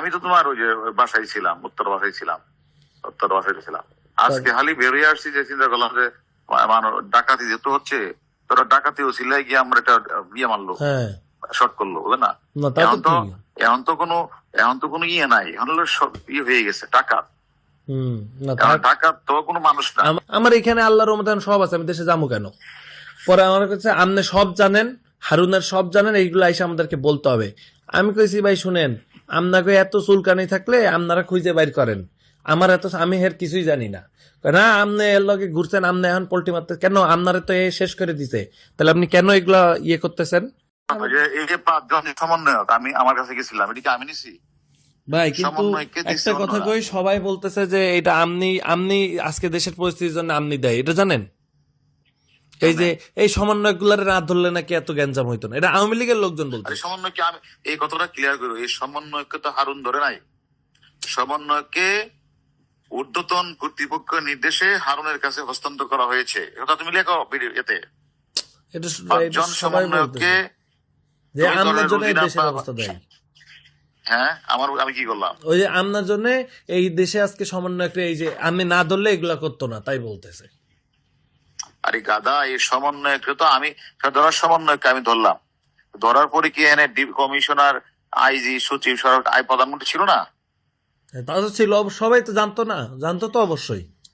আমি তো তোমার ওই যে বাসায় ছিলাম উত্তর বাসায় ছিলাম উত্তর বাসায় ছিলাম। আজকে খালি বেরিয়ে আসছি যে চিন্তা করলাম যে ডাকাতি যেহেতু হচ্ছে তোরা ডাকাতি ও সিলাই গিয়ে আমরা এটা বিয়ে মারলো হ্যাঁ। শর্ট করল বুঝলে না? এখন তো এখন তো কোনো এখন তো কোনো ইয়ে নাই। এখন হলো সব ইয়ে হয়ে গেছে টাকা তো কোনো মানুষ না। আমার এখানে আল্লাহর রহমতে এখন সব আছে আমি দেশে যাব কেন? পরে আমার কাছে আপনি সব জানেন হারুনের সব জানেন এইগুলো এসে আমাদেরকে বলতে হবে। আমি কইছি ভাই শুনেন আপনাকে এত চুলকানি থাকলে আপনারা খুঁজে বাইর করেন। আমার এত আমি হের কিছুই জানি না। না আপনি এর লগে ঘুরছেন আপনি এখন পোল্ট্রি মারতে কেন? আপনারা তো এ শেষ করে দিছে। তাহলে আপনি কেন এগুলা ইয়ে করতেছেন? এই যে পাঁচজন সমন্বয়ক আমি আমার কাছে গেছিলাম আমি নিছি? ভাই কিন্তু একটা কথা কই সবাই বলতেছে যে এটা আমনি আমনি আজকে দেশের পরিস্থিতির জন্য আমনি দেয় এটা জানেন? এই যে এই সমন্বয়গুলার রাত ধরলে নাকি এত গ্যাঞ্জাম হইতো না? এটা আওয়ামী লীগের লোকজন বলতে। সমন্বয়কে আমি এই কথাটা ক্লিয়ার করব এই সমন্বয়কে তো হারুন ধরে নাই। সমন্বয়কে ঊর্ধ্বতন কর্তৃপক্ষের নির্দেশে হারুনের কাছে হস্তান্তর করা হয়েছে। এটা তুমি লেখো এতে। সমন্বয়ককে যে আমনার জন্য দেশের অবস্থা দেয়। হ্যাঁ আমার আমি কি করলাম? ওই যে আমনার জন্য এই দেশে আজকে সমন্বয় এই যে আমি না ধরলে এগুলা করতো না তাই বলতেছে। আরে গাদা, এই তো আমি, ধরার সমন্বয়কে আমি ধরলাম। ধরার পরে কি এনে কমিশনার, আইজি, সচিব, সরকার, আই প্রধানমন্ত্রী ছিল না? তা তো ছিল, সবাই তো জানতো না। জানতো তো অবশ্যই।